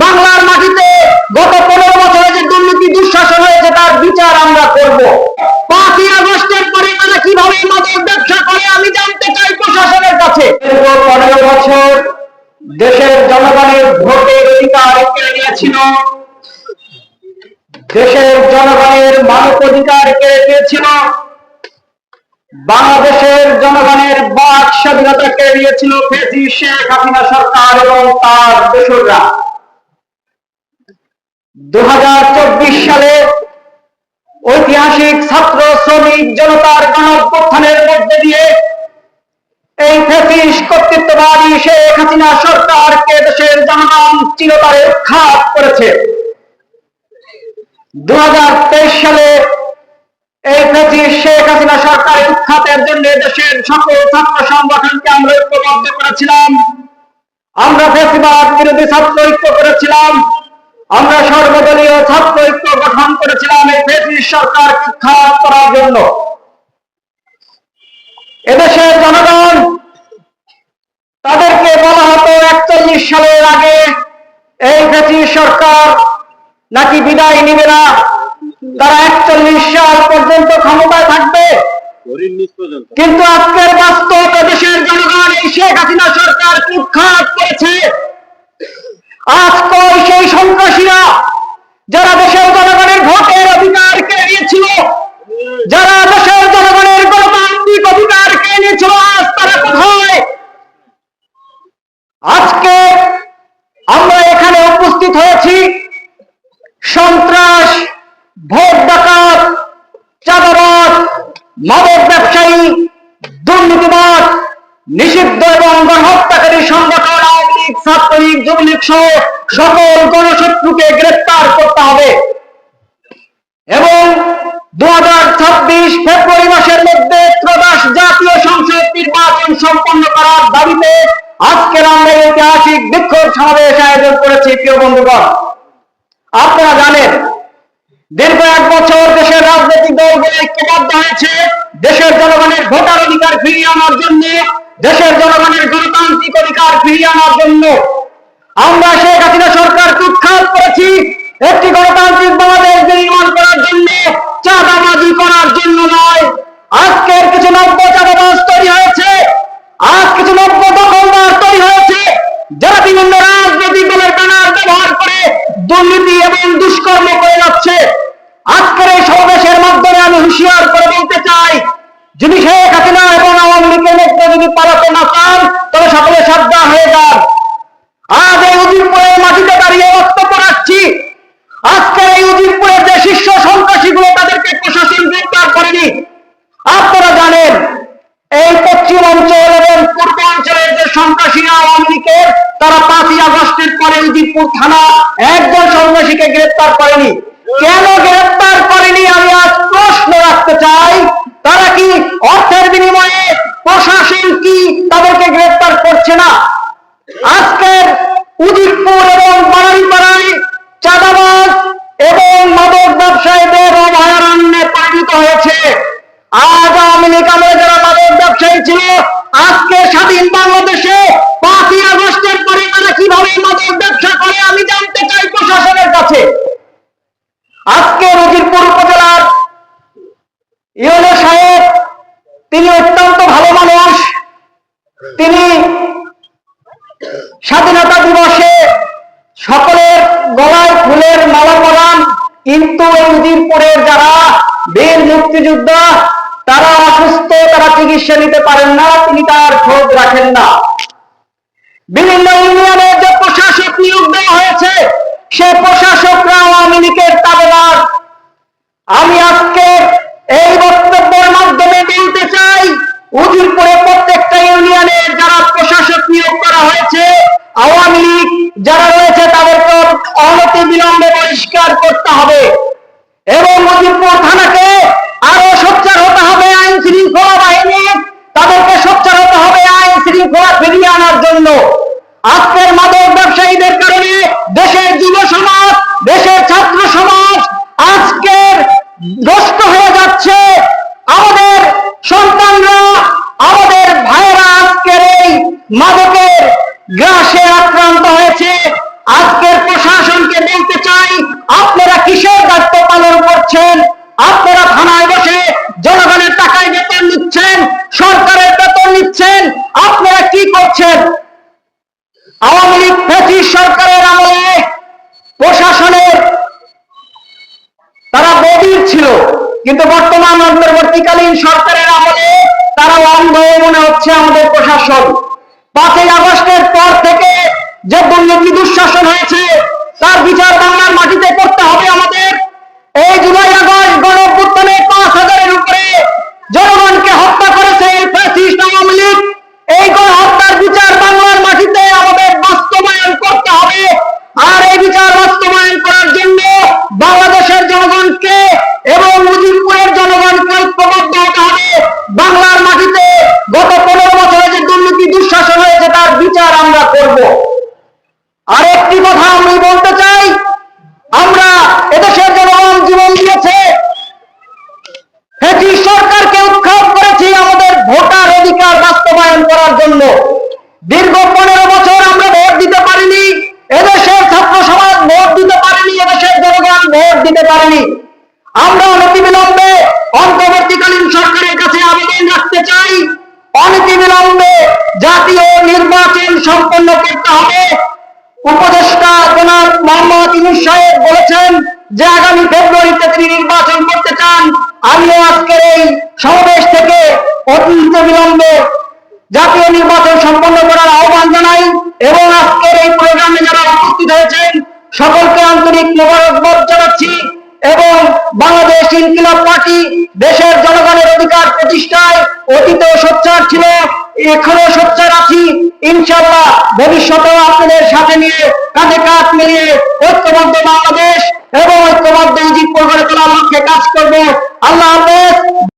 বাংলার মাটিতে গত পনেরো বছরে যে দুর্নীতি, দুঃশাসন হয়েছে, তার বিচার আমরা করব। পাঁচই আগস্টের পরে তারা কীভাবে মাদক ব্যবসা করে, আমি জানতে চাই প্রশাসনের কাছে। পনেরো বছর দেশের জনগণের ভোটের অধিকার কেড়ে নিয়েছিল দেশের জনগণের মানব অধিকার কেড়ে নিয়েছিল বাংলাদেশের জনগণের বাক স্বাধীনতা কেড়ে নিয়েছিল ফেসি শেখ হাসিনা সরকার এবং তার দোসররা। দু হাজার চব্বিশ সালে ঐতিহাসিক ছাত্র শ্রমিক জনতার গণঅভ্যুত্থানের মধ্যে দিয়ে এই ফেসিস কর্তৃত্ববাদী শেখ হাসিনা সরকারকে দেশের জনগণ চিরতরে খাত করেছে। দু হাজার তেইশ সালে এই ফেসিস শেখ হাসিনা সরকারের উৎখাতের জন্য দেশের সকল ছাত্র সংগঠনকে আমরা ঐক্যবদ্ধ করেছিলাম। আমরা ফেসিবাদ বিরোধী ছাত্র ঐক্য করেছিলাম। আমরা সর্বদলীয় ছাত্র ঐক্য গঠন করেছিলাম এই ফেসিস উৎখাত করার জন্য। এদেশের জনগণ তাদেরকে বলা হতো একচল্লিশ সালের আগে এই ফেসিস সরকার নাকি বিদায় নিবে না। তারা একচল্লিশ সাল পর্যন্ত ক্ষমতায় থাকবে। কিন্তু আজকের বাস্তব দেশের জনগণ এই শেখ হাসিনা সরকার উৎখাত করেছে। আজকে সেই সন্ত্রাসীরা যারা দেশের জনগণের ভোটের অধিকার কেড়ে নিয়েছিল যারা দেশের জনগণের গণতান্ত্রিক অধিকার কেড়ে নিয়েছিল আজ তারা কোথায়? আজকে আমরা এখানে উপস্থিত হয়েছি। সন্ত্রাস, ভোট ডাকাত চাঁদাবাদ মাদক ব্যবসায়ী দুর্নীতিবাদ নিষিদ্ধ এবং গণহত্যাকারী সংগঠন আওয়ামী লীগ ছাত্রলীগ সহ সকল গণশত্রুকে গ্রেফতার করতে হবে। এবং দু ফেব্রুয়ারি মাসের মধ্যে ত্রয়োদশ জাতীয় সংসদ নির্বাচন সম্পন্ন করার দাবিতে আজকের আমরা ঐতিহাসিক বিক্ষোভ সমাবেশ আয়োজন করেছি, প্রিয় বন্ধুগণ। আপনারা জানেন, দীর্ঘ এক বছর দেশের রাজনৈতিক দলগুলো ঐক্যবদ্ধ হয়েছে। দেশের জনগণের ভোটার অধিকার ফিরিয়ে আনার জন্য, দেশের জনগণের গণতান্ত্রিক অধিকার ফিরিয়ে আনার জন্য আমরা শেখ হাসিনা সরকার উৎখাত করেছি। একটি গণতান্ত্রিক বাংলাদেশ নির্মাণ করার জন্য, চাঁদাবাজি করার জন্য নয়। আজকের কিছু নব্য চাঁদাবাজ তৈরি হয়েছে। আজ কিছু নব্য দখলদার তৈরি হয়েছে। যারা বিভিন্ন রাজনৈতিক দলের ব্যানার ব্যবহার করে দুর্নীতি এবং দুষ্কর্ম করে যাচ্ছে আজকের এই সমাবেশের মাধ্যমে আমি হুঁশিয়ার করে বলতে চাই যদি শেখ হাসিনা এবং আওয়ামী লীগের মধ্যে যদি পালাতে না চান তবে সকলে সাবধান হয়ে যান আজ এই উজিরপুরের মাটিতে দাঁড়িয়ে বক্তব্য রাখছি আজকের এই উজিরপুরের যে শীর্ষ সন্ত্রাসীগুলো তাদেরকে প্রশাসন গ্রেপ্তার করেনি আপনারা জানেন এই পশ্চিম অঞ্চল এবং পূর্ব অঞ্চলের যে সন্ত্রাসীরা আওয়ামী লীগের তারা পাঁচই আগস্টের পরে উজিরপুর থানা একজন সন্ত্রাসীকে গ্রেপ্তার করেনি। কেন গ্রেপ্তার করেনি আমি আজ প্রশ্ন রাখতে চাই। তারা কি অর্থের বিনিময়ে প্রশাসন কি তাদেরকে গ্রেপ্তার করছে না? আজকের উজিরপুর এবং বাড়াইপাড়ায় চাঁদাবাজ এবং মাদক ব্যবসায়ীদের অভয়ারণ্যে পরিণত হয়েছে। আজ আওয়ামী লীগ আমলে যারা মাদক ব্যবসায়ী ছিল, আজকে স্বাধীন কাছে আজকে রজিরপুর উপজেলার ইউনো সাহেব, তিনি অত্যন্ত ভালো মানুষ। তিনি স্বাধীনতা দিবসে সকলের গলায় ফুলের মালা পরান। কিন্তু এই উজিরপুরের যারা বীর মুক্তিযোদ্ধা, তারা অসুস্থ, তারা চিকিৎসা নিতে পারেন না, তিনি তার খোঁজ রাখেন না। বিভিন্ন ইউনিয়নের যে প্রশাসক নিয়োগ দেওয়া হয়েছে সে প্রশাসকরা আওয়ামী লীগের তাবেদার আমি আজকে এই বক্তব্যের মাধ্যমে বলতে চাই উজিরপুরে প্রত্যেকটা ইউনিয়নের যারা প্রশাসক নিয়োগ করা হয়েছে আওয়ামী লীগ যারা রয়েছে, তাদেরকে অনতি বিলম্বে পরিষ্কার করতে হবে। এবং মজিবপুর থানাকে আরও সোচ্চার হতে হবে আইন শৃঙ্খলা বাহিনী। তাদেরকে সোচ্চার হতে হবে আইন শৃঙ্খলা ফিরিয়ে আনার জন্য। আজকের মাদক ব্যবসায়ীদের কারণে দেশের যুব সমাজ, দেশের ছাত্র নিচ্ছেন, সরকারের বেতন নিচ্ছেন, আপনারা কি করছেন? আওয়ামী লীগ ফ্যাসিস্ট সরকারের আমলে প্রশাসনের তারা বধির ছিল, কিন্তু বর্তমান অন্তর্বর্তীকালীন সরকারের আমলে তারা অন্ধ মনে হচ্ছে আমাদের প্রশাসন। পাঁচই আগস্টের পর থেকে যে দুর্নীতি দুঃশাসন হয়েছে, তার বিচার বাংলার মাটিতে করতে হবে আমাদের এই জুলাই আগস্ট গণ অভ্যুত্থানে পাঁচ হাজারের উপরে জনগণকে হত্যা করেছে এই ফ্যাসিস্ট আওয়ামী লীগ এই গণহত্যার বিচার বাংলার মাটিতে আমাদের বাস্তবায়ন করতে হবে আর এই বিচার বাস্তবায়ন করার জন্য বাংলাদেশের জনগণকে এবং মুজিবপুরের জনগণকে ঐক্যবদ্ধ হতে হবে বাংলার মাটিতে গত পনেরো বছরে যে দুর্নীতি দুঃশাসন হয়েছে তার বিচার আমরা করব আর একটি কথা আমি বলতে চাই আমরা এদেশের জনগণ জীবন দিয়েছে ব্রিটিশ সরকারকে উৎখাত করেছি আমাদের ভোটার অধিকার বাস্তবায়ন করার জন্য দীর্ঘ পনেরো বছর আমরা ভোট দিতে পারিনি এদেশের ছাত্র সমাজ ভোট দিতে পারেনি এদেশের জনগণ ভোট দিতে পারেনি আমরা অনতিবিলম্বে অন্তর্বর্তীকালীন সরকারের কাছে আবেদন রাখতে চাই অনতিবিলম্বে জাতীয় নির্বাচন সম্পন্ন করতে হবে উপদেষ্টা জনাব মোহাম্মদ ইউনুস সাহেব বলেছেন যে আগামী ফেব্রুয়ারিতে তিনি নির্বাচন করতে চান, আমিও আজকের এই সমাবেশ থেকে অতিরিক্ত বিলম্বে জাতীয় নির্বাচন এখনও সোচ্চার আছি। ইনশাল্লাহ ভবিষ্যতেও আপনাদের সাথে নিয়ে কাঁধে কাজ মিলিয়ে ঐক্যবদ্ধ বাংলাদেশ এবং ঐক্যবদ্ধ ইজিপ্ট গড়ে তোলার লক্ষ্যে কাজ করব। আল্লাহ হাফেজ।